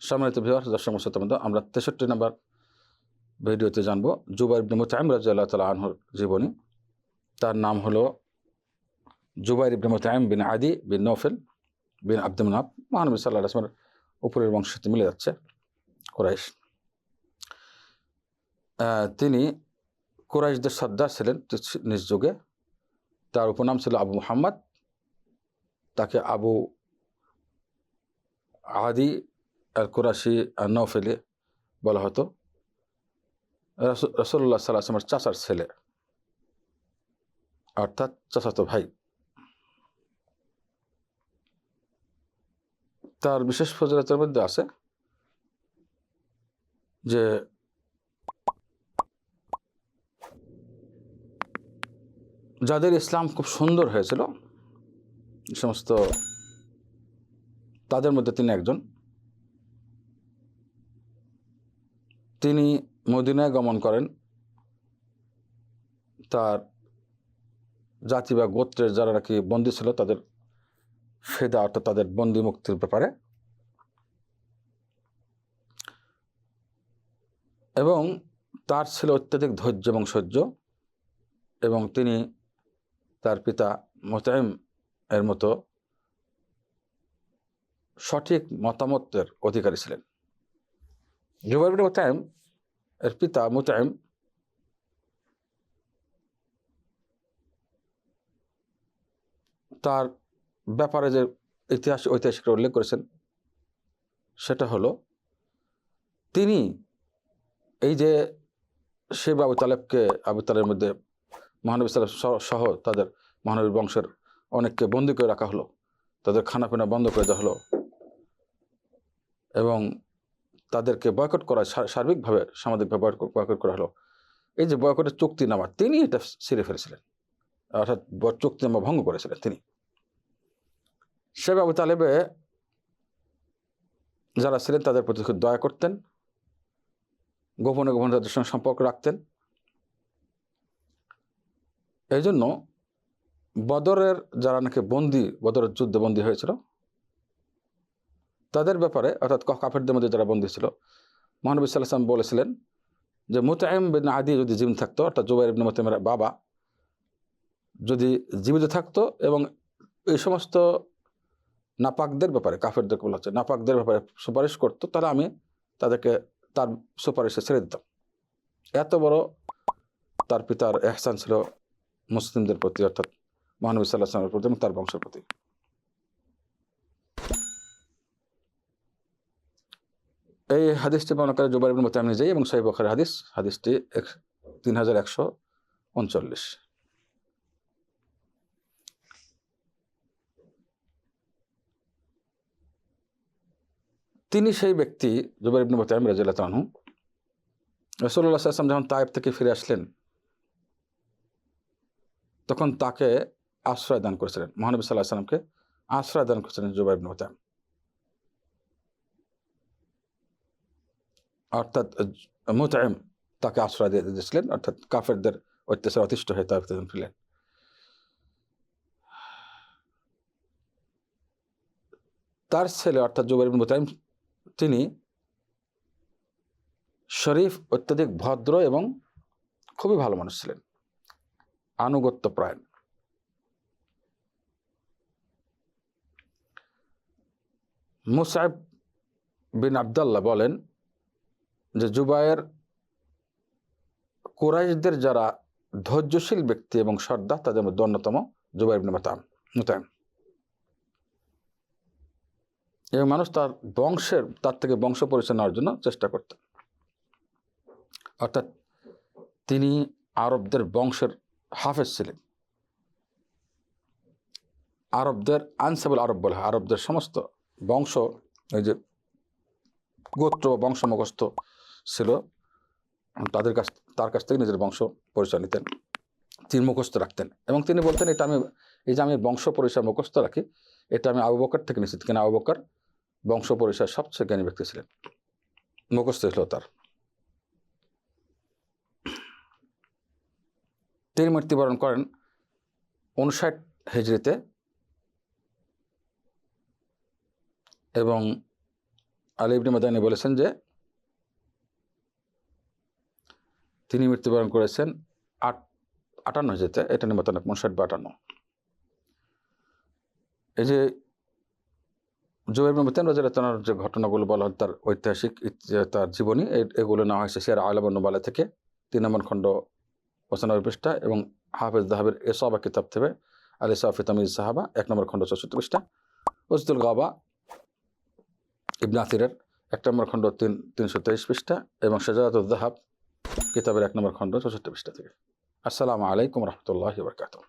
সম্মানিত বিহার দর্শক মধ্যে আমরা তেষট্টি নম্বর ভিডিওতে জানব জুবাই ইবনে মুতাইম রাজিয়াল্লাহ তালা আনহর জীবনী। তার নাম হলো জুবাইর ইবনে মুতাইম বিন আদি বিন নৌফেল বিন আব্দুল নাব মহানবী সাল্লাহ আসলামের উপরের বংশের সাথে মিলে যাচ্ছে কোরাইশ। তিনি কোরাইশদের সর্দার ছিলেন নিজ যুগে। তার উপনাম ছিল আবু মুহাম্মদ। তাকে আবু আদি আল কুরাশি আর নৌফেলি বলা হতো। রসুল- রসুল্লাহ সাল্লাহ আসলামের চাচার ছেলে। অর্থাৎ চাচাতো ভাই। তার বিশেষ ফজলতের মধ্যে আছে যে যাদের ইসলাম খুব সুন্দর হয়েছিল সমস্ত তাদের মধ্যে তিনি একজন। তিনি মদিনায় গমন করেন। তার জাতি বা গোত্রের যারা নাকি বন্দী ছিল, তাদের ফেদা অর্থাৎ তাদের বন্দি মুক্তির ব্যাপারে। এবং তার ছিল অত্যাধিক ধৈর্য এবং সহ্য এবং তিনি তার পিতা মোতায়েম এর মতো সঠিক মতামতের অধিকারী ছিলেন। বিন মোতায়েম এর পিতা মোতায়েম তার ব্যাপারে যে ইতিহাস ঐতিহাসিকরা উল্লেখ করেছেন, সেটা হলো, তিনি এই যে শিব আবু তালেবকে, আবু তালের মধ্যে মহানবী সালেব সহ তাদের মহানবীর বংশের অনেককে বন্দি করে রাখা হলো, তাদের খানাপিনা বন্ধ করে দেওয়া হলো এবং তাদেরকে বয়কট করা সার্বিকভাবে সামাজিকভাবে বয়কট করা হলো। এই যে বয়কটের চুক্তিনামা তিনি এটা ছিঁড়ে ফেলেছিলেন। অর্থাৎ চুক্তিনামা ভঙ্গ করেছিলেন তিনি। শেখ আবু তালেবে যারা ছিলেন, তাদের প্রতি দয়া করতেন, গোপনে গোপনে তাদের সঙ্গে সম্পর্ক রাখতেন। এই জন্য বদরের যারা নাকি বন্দি, বদরের যুদ্ধে বন্দী হয়েছিল তাদের ব্যাপারে, অর্থাৎ কাফেরদের মধ্যে যারা বন্দী ছিল, মহানবী সাল্লাম বলেছিলেন যে, মুতাইম বিন আদি যদি জীবিত থাকতো, অর্থাৎ জুবাইর ইবনে মুতাইমের বাবা যদি জীবিত থাকতো এবং এই সমস্ত নাপাকদের ব্যাপারে, কাফেরদের বলা হচ্ছে, নাপাকদের ব্যাপারে সুপারিশ করতো, তাহলে আমি তাদেরকে তার সুপারিশে ছেড়ে দিতাম। এত বড় তার পিতার এহসান ছিল মুসলিমদের প্রতি, অর্থাৎ মহানবী সাল্লাহ প্রতি এবং তার বংশের প্রতি। এই হাদিসটি বর্ণনা করে জুবাইর ইবনে মুতাইম নিজেই এবং সাহিব বখারের হাদিস, হাদিসটি এক- তিন হাজার একশো উনচল্লিশ। তিনি সেই ব্যক্তি, জুবাইর ইবনে মুতাইম রাজিয়াল্লাহু তাআলা আনহু। রসুল্লাহ আসলাম যখন তায়েব থেকে ফিরে আসলেন, তখন তাকে আশ্রয় দান করেছিলেন। মহানবী সাল্লাহ সাল্লামকে আশ্রয় দান করেছিলেন জুবাইর ইবনে মুতাইম। অর্থাৎ মুতাইম তাকে আশ্রয় দিয়ে দিয়েছিলেন, অর্থাৎ কাফেরদের অত্যাচার অতিষ্ঠ হয়ে তার যখন ফিরলেন। তার ছেলে, অর্থাৎ জুবাইর ইবনে তিনি শরীফ অত্যাধিক ভদ্র এবং খুবই ভালো মানুষ ছিলেন। আনুগত্য প্রায়ণ। মুসাইব বিন আবদাল্লাহ বলেন যে জুবায়ের কুরাইশদের যারা ধৈর্যশীল ব্যক্তি এবং সর্দার, তাদের মধ্যে অন্যতম জুবাইর ইবনে মাতাম মুতাইম এবং মানুষ তার বংশের, তার থেকে বংশ পরিচয় নেওয়ার জন্য চেষ্টা করতেন অর্থাৎ তিনি আরবদের বংশের হাফেজ ছিলেন। আরবদের আনসাবল আরব বলে, আরবদের সমস্ত বংশ, এই যে গোত্র বা বংশ মুখস্থ ছিল, তাদের কাছ, তার কাছ থেকে নিজের বংশ পরিচয় নিতেন, তিনি মুখস্থ রাখতেন এবং তিনি বলতেন, এটা আমি, এই যে আমি বংশ পরিচয় মুখস্থ রাখি, এটা আমি আবু বকর থেকে নিশ্চিত কেন আবু বকর বংশ পরিচয় সবচেয়ে জ্ঞানী ব্যক্তি ছিলেন। মুখস্থ ছিল তার। তিনি মৃত্যুবরণ করেন উনষাট হিজড়িতে এবং আলী মাদানি বলেছেন যে তিনি মৃত্যুবরণ করেছেন আট, আটান্ন যেতে, এটা নিয়ে নিমতানক উনষাট বা আটান্ন। এই যে জোয়ের মেমতেন রাজার যে ঘটনাগুলো বলা হয়, তার ঐতিহাসিক তার জীবনী এগুলো নেওয়া হয়েছে সিয়ার আলমান্নবালা থেকে, তিন নম্বর খণ্ড পঁচানব্বই পৃষ্ঠা এবং হাফেজ দাহাবের এ এসবা কিতাব থেকে, আলী সাফি তামিজ সাহাবা, এক নম্বর খণ্ড চৌষট্টি পৃষ্ঠা। ওজদুল গাবা ইবনে আতিরের এক নম্বর খণ্ড তিন, তিনশো তেইশ পৃষ্ঠা এবং শেজাতুল দাহাব কিতাবের এক নম্বর খণ্ড চৌষট্টি পৃষ্ঠা থেকে। আসসালামু আলাইকুম রহমতুল্লাহ বরকাতুহ।